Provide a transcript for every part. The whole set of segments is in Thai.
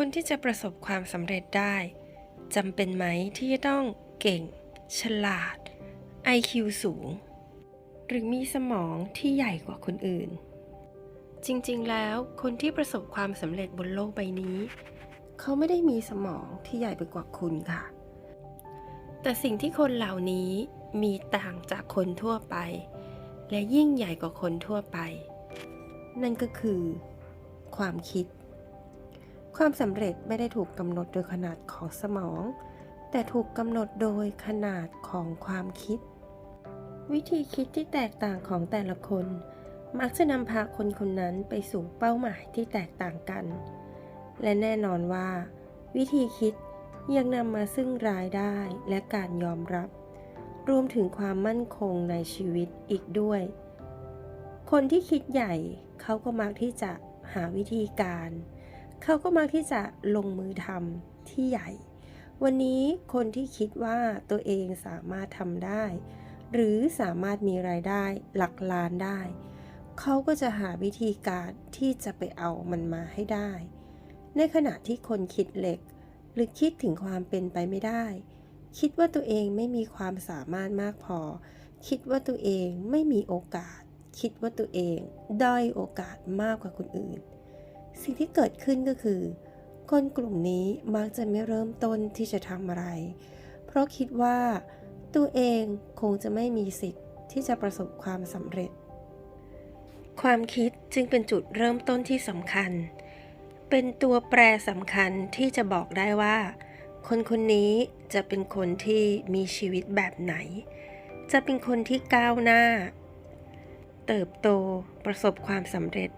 คนที่จะประสบความสำเร็จได้จำเป็นไหมที่จะต้องเก่ง ฉลาด IQ สูง หรือมีสมองที่ใหญ่กว่าคนอื่น จริงๆ แล้วคนที่ประสบความสำเร็จบนโลกใบนี้ เขาไม่ได้มีสมองที่ใหญ่ไปกว่าคุณค่ะ แต่สิ่งที่คนเหล่านี้มีต่างจากคนทั่วไป และยิ่งใหญ่กว่าคนทั่วไป นั่นก็คือ ความคิด ความสำเร็จไม่ได้ถูกกำหนดโดยขนาดของสมอง แต่ถูกกำหนดโดยขนาดของความคิด วิธีคิดที่แตกต่างของแต่ละคน มักจะนำพาคนคนนั้นไปสู่เป้าหมายที่แตกต่างกัน และแน่นอนว่า วิธีคิดยังนำมาซึ่งรายได้และการยอมรับ รวมถึงความมั่นคงในชีวิตอีกด้วย คนที่คิดใหญ่เขาก็มักที่จะหาวิธีการ เขาก็มักที่จะลงมือทำที่ใหญ่ วันนี้คนที่คิดว่าตัวเองสามารถทำได้ หรือสามารถมีรายได้หลักล้านได้ เขาก็จะหาวิธีการที่จะไปเอามันมาให้ได้ ในขณะที่คนคิดเล็ก หรือคิดถึงความเป็นไปไม่ได้ คิดว่าตัวเองไม่มีความสามารถมากพอ คิดว่าตัวเองไม่มีโอกาส คิดว่าตัวเองด้อยโอกาสมากกว่าคนอื่น สิ่งที่เกิดขึ้นก็คือ คนกลุ่มนี้มักจะไม่เริ่มต้นที่จะทำอะไร เพราะคิดว่าตัวเองคงจะไม่มีสิทธิ์ที่จะประสบความสำเร็จ ความคิดจึงเป็นจุดเริ่มต้นที่สำคัญ เป็นตัวแปรสำคัญที่จะบอกได้ว่า คนคนนี้จะเป็นคนที่มีชีวิตแบบไหน จะเป็นคนที่ก้าวหน้า เติบโตประสบความสำเร็จ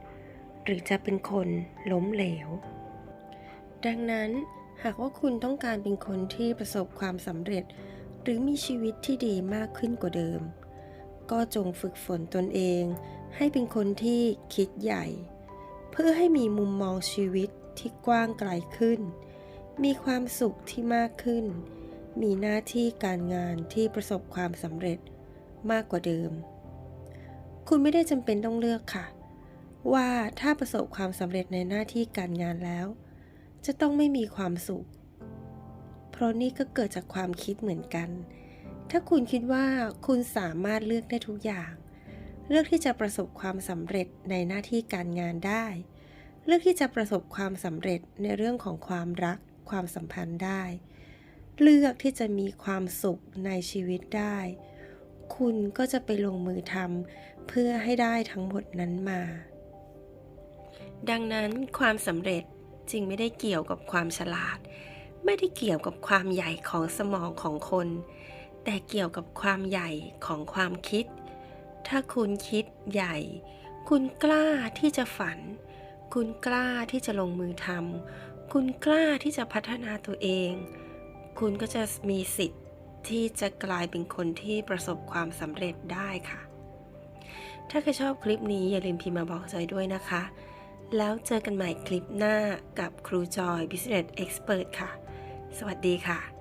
หรือจะเป็นคนล้มเหลว ดังนั้นหากว่าคุณต้องการเป็นคนที่ประสบความสำเร็จ หรือมีชีวิตที่ดีมากขึ้นกว่าเดิม ก็จงฝึกฝนตนเอง ให้เป็นคนที่คิดใหญ่ เพื่อให้มีมุมมองชีวิตที่กว้างไกลขึ้น มีความสุขที่มากขึ้น มีหน้าที่การงานที่ประสบความสำเร็จมากกว่าเดิม คุณไม่ได้จำเป็นต้องเลือกค่ะ ว่าถ้าประสบความสำเร็จในหน้าที่การงานแล้ว จะต้องไม่มีความสุข เพราะนี่ก็เกิดจากความคิดเหมือนกัน ถ้าคุณคิดว่าคุณสามารถเลือกได้ทุกอย่าง เลือกที่จะประสบความสำเร็จในหน้าที่การงานได้ เลือกที่จะประสบความสำเร็จในเรื่องของความรัก ความสัมพันธ์ได้ เลือกที่จะมีความสุขในชีวิตได้ คุณก็จะไปลงมือทำเพื่อให้ได้ทั้งหมดนั้นมา ดังนั้นความสำเร็จจึงไม่ได้เกี่ยวกับความฉลาด ไม่ได้เกี่ยวกับความใหญ่ของสมองของคน แต่เกี่ยวกับความใหญ่ของความคิด ถ้าคุณคิดใหญ่ คุณกล้าที่จะฝัน คุณกล้าที่จะลงมือทำคุณกล้าที่จะพัฒนาตัวเอง คุณก็จะมีสิทธิ์ที่จะกลายเป็นคนที่ประสบความสำเร็จได้ค่ะ ถ้าใครชอบคลิปนี้อย่าลืมพิมพ์มาบอกจอยด้วยนะคะ แล้วเจอกันใหม่คลิปหน้ากับครูจอย Business Expert ค่ะ สวัสดีค่ะ